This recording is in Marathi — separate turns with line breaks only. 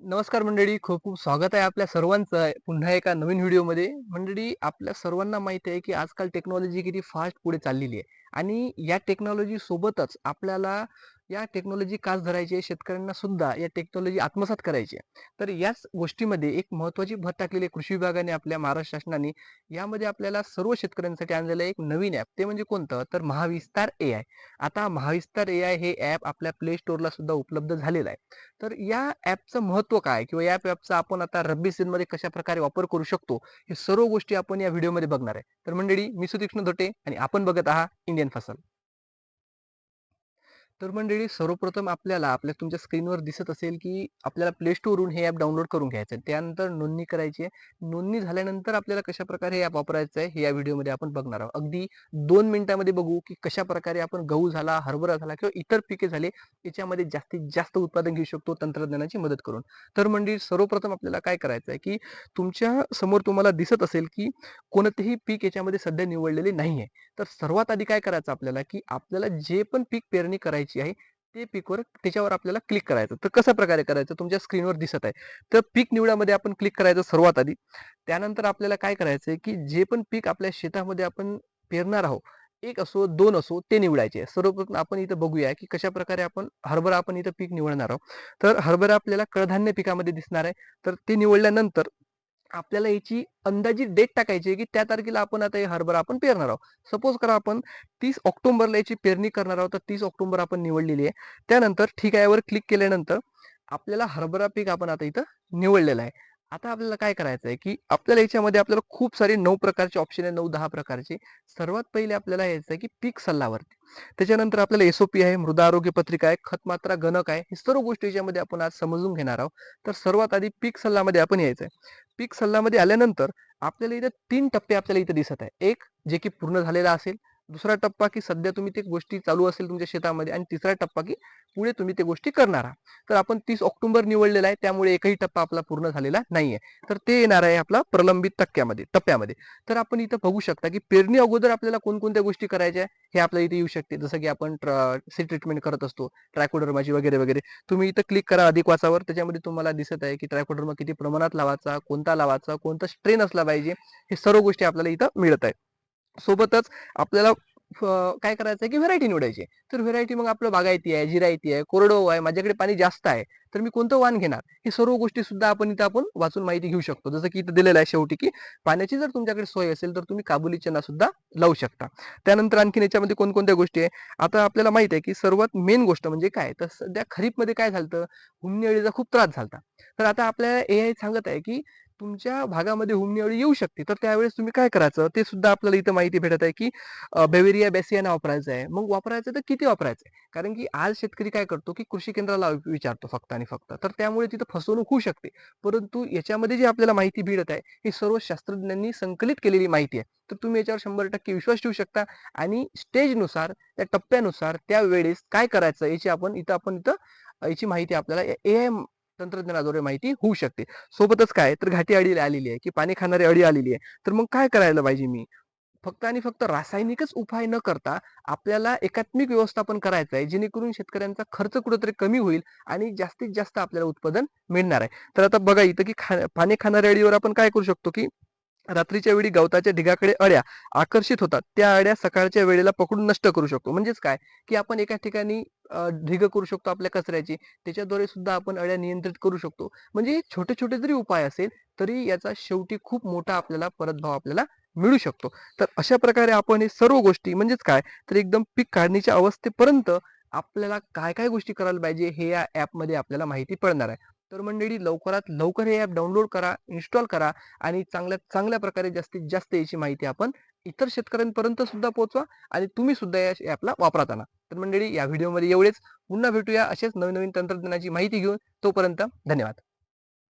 नमस्कार मंडळी खूप खूप स्वागत आहे आपल्या सर्वांचं पुन्हा एका नवीन व्हिडिओमध्ये. मंडळी आपल्या सर्वांना माहिती आहे की आजकाल टेक्नॉलॉजी किती फास्ट पुढे चाललेली आहे आणि या टेक्नॉलॉजी सोबतच आपल्याला या टेक्नॉलॉजी कास धरायची? शेतकऱ्यांना सुद्धा या टेक्नॉलॉजी आत्मसात करायची. आहे तर याच गोष्टीमध्ये एक महत्वाची भर टाकलेली आहे कृषी विभागाने आपल्या महाराष्ट्र शासनाने. यामध्ये आपल्याला सर्व शेतकऱ्यांसाठी आणलेलं एक नवीन ॲप ते म्हणजे कोणतं? तर महाविस्तार ए आय आता महाविस्तार ए आय हे ॲप आपल्या प्ले स्टोअरला सुद्धा उपलब्ध झालेलं आहे. तर या ॲपचं महत्त्व काय? किंवा या ॲपचा आपण आता रब्बी सीझनमध्ये कशा प्रकारे वापर करू शकतो? हे सर्व गोष्टी आपण या व्हिडिओमध्ये बघणार आहे. तर मंडळी मी सुतीक्ष्ण धोटे आणि आपण बघत आहात इंडियन फसल तर मंडळी सर्वप्रथम आपल्याला आपल्या तुमच्या स्क्रीनवर दिसत असेल की आपल्याला प्ले स्टोरवरून हे ॲप डाउनलोड करून घ्यायचं आहे. त्यानंतर नोंदणी करायची आहे. नोंदणी झाल्यानंतर आपल्याला कशा प्रकारे हे ॲप वापरायचं आहे हे या व्हिडिओमध्ये आपण बघणार आहोत. अगदी दोन मिनिटामध्ये बघू की कशा प्रकारे आपण गहू झाला हरभरा झाला किंवा इतर पिके झाले याच्यामध्ये जास्तीत जास्त उत्पादन घेऊ शकतो तंत्रज्ञानाची मदत करून. तर मंडळी सर्वप्रथम आपल्याला काय करायचं आहे की तुमच्यासमोर तुम्हाला दिसत असेल की कोणतेही पीक याच्यामध्ये सध्या निवडलेले नाही आहे तर सर्वात आधी काय करायचं आपल्याला की आपल्याला जे पण पीक पेरणी करायची आहे ते पीकवर त्याच्यावर आपल्याला क्लिक करायचं. तर कशा प्रकारे करायचं? तुमच्या स्क्रीनवर दिसत आहे. तर पीक निवडामध्ये आपण क्लिक करायचं सर्वात आधी. त्यानंतर आपल्याला काय करायचं आहे की जे पण पीक आपल्या शेतामध्ये आपण पेरणार आहोत एक असो दोन असो ते निवडायचे सर्वप्रथम आपण इथं बघूया की कशा प्रकारे आपण हरभरा आपण इथं पीक निवडणार आहोत. तर हरभरा आपल्याला कडधान्य पिकामध्ये दिसणार आहे. तर ते निवडल्यानंतर आपल्याला याची अंदाजी डेट टाकायची आहे की त्या तारखेला आपण आता हे हरभरा आपण पेरणार आहोत. सपोज करा आपण तीस ऑक्टोबरला याची पेरणी करणार आहोत तर तीस ऑक्टोबर आपण निवडलेली आहे. त्यानंतर ठीक आहे यावर क्लिक केल्यानंतर आपल्याला हरभरा पीक आपण आता इथं निवडलेलं आहे. आता आपल्याला काय करायचं आहे की आपल्याला याच्यामध्ये आपल्याला खूप सारे नऊ प्रकारचे ऑप्शन आहे नऊ दहा प्रकारचे. सर्वात पहिले आपल्याला यायचं आहे की पीक सल्लावरती. त्याच्यानंतर आपल्याला एसओपी आहे मृदा आरोग्य पत्रिका आहे खतमात्रा गणक आहे. हे सर्व गोष्टी याच्यामध्ये आपण आज समजून घेणार आहोत. तर सर्वात आधी पीक सल्लामध्ये आपण यायचं आहे. पीक सल्लामध्ये आल्यानंतर आपल्याला इथे तीन टप्पे आपल्याला इथे दिसत आहे. एक जे की पूर्ण झालेला असेल दुसरा टप्पा की सध्या तुम्ही ते गोष्टी चालू असेल तुमच्या शेतामध्ये आणि तिसरा टप्पा की पुढे तुम्ही ते गोष्टी करणार आहात. तर आपण तीस ऑक्टोबर निवडलेला आहे त्यामुळे एकही टप्पा आपला पूर्ण झालेला नाहीये. तर ते येणार आहे आपला प्रलंबित टक्क्यामध्ये टप्प्यामध्ये. तर आपण इथं बघू शकता की पेरणी अगोदर आपल्याला कोणकोणत्या गोष्टी करायच्या हे आपल्या इथे येऊ शकते. जसं की आपण सी ट्रीटमेंट करत असतो ट्रायकोडर्माची वगैरे वगैरे. तुम्ही इथं क्लिक करा अधिक वाचावर त्याच्यामध्ये तुम्हाला दिसत आहे की ट्रायकोडर्मा किती प्रमाणात लावायचा कोणता लावायचा कोणता स्ट्रेन असला पाहिजे हे सर्व गोष्टी आपल्याला इथं मिळत आहे सोबतच आपल्याला काय करायचं आहे की व्हेरायटी निवडायची. तर व्हेरायटी मग आपलं बागायती आहे जिरायती आहे कोरडो आहे माझ्याकडे पाणी जास्त आहे तर मी कोणतं वाण घेणार? हे सर्व गोष्टी सुद्धा आपण इथं आपण वाचून माहिती घेऊ शकतो. जसं की इथं दिलेलं आहे शेवटी की पाण्याची जर तुमच्याकडे सोय असेल तर तुम्ही काबुली चना सुद्धा लावू शकता. त्यानंतर आणखीन याच्यामध्ये कोणकोणत्या गोष्टी आहे? आता आपल्याला माहीत आहे की सर्वात मेन गोष्ट म्हणजे काय? तर सध्या खरीपमध्ये काय झालं हुमणी अळीचा खूप त्रास झाला तर आता आपल्याला ए आय सांगत आहे की तुमच्या भागामध्ये हुमणी अळी येऊ शकते. तर त्यावेळेस तुम्ही काय करायचं? ते सुद्धा आपल्याला इथं माहिती भेटत आहे की बेवेरिया बेसियाना वापरायचं आहे. मग वापरायचं तर किती वापरायचं आहे? कारण की आज शेतकरी काय करतो की कृषी केंद्राला विचारतो फक्त आणि फक्त. तर त्यामुळे तिथं फसवणूक होऊ शकते. परंतु याच्यामध्ये जी आपल्याला माहिती भेटत आहे ही सर्व शास्त्रज्ञांनी संकलित केलेली माहिती आहे. तर तुम्ही याच्यावर शंभर टक्के विश्वास ठेवू शकता. आणि स्टेजनुसार त्या टप्प्यानुसार त्या वेळेस काय करायचं याची आपण इथं आपण इथं याची माहिती आपल्याला ए आय तंत्रज्ञानाद्वारे माहिती होऊ शकते. सोबतच काय तर घाटी अडी आलेली आहे की पाणी खाणारी अडी आलेली आहे. तर मग काय करायला पाहिजे मी? फक्त आणि फक्त रासायनिकच उपाय न करता आपल्याला एकात्मिक व्यवस्थापन करायचं आहे जेणेकरून शेतकऱ्यांचा खर्च कुठेतरी कमी होईल आणि जास्तीत जास्त आपल्याला उत्पादन मिळणार आहे. तर आता बघा इथं की खा पाणी खाणाऱ्या अडीवर आपण काय करू शकतो की रात्रीच्या वेळी गवताच्या ढिगाकडे अळ्या आकर्षित होतात. त्या अळ्या सकाळच्या वेळेला पकडून नष्ट करू शकतो. म्हणजेच काय? की आपण एका ठिकाणी ढिग करू शकतो आपल्या कचऱ्याची. त्याच्याद्वारे सुद्धा आपण अळ्या नियंत्रित करू शकतो. म्हणजे छोटे छोटे जरी उपाय असेल तरी याचा शेवटी खूप मोठा आपल्याला परतभाव आपल्याला मिळू शकतो. तर अशा प्रकारे आपण हे सर्व गोष्टी म्हणजेच काय? तर एकदम पीक काढणीच्या अवस्थेपर्यंत आपल्याला काय काय गोष्टी करायला पाहिजे हे या ॲपमध्ये आपल्याला माहिती पडणार आहे. तर मंडळी लवकरात लवकर हे ॲप डाउनलोड करा इन्स्टॉल करा आणि चांगल्या चांगल्या प्रकारे जास्तीत जास्त याची माहिती आपण इतर शेतकऱ्यांपर्यंत सुद्धा पोहोचवा आणि तुम्ही सुद्धा या ॲपला वापरताना तर मंडळी या व्हिडिओमध्ये एवढेच. पुन्हा भेटूया असेच नवीन नवीन तंत्रज्ञानाची माहिती घेऊन तोपर्यंत धन्यवाद.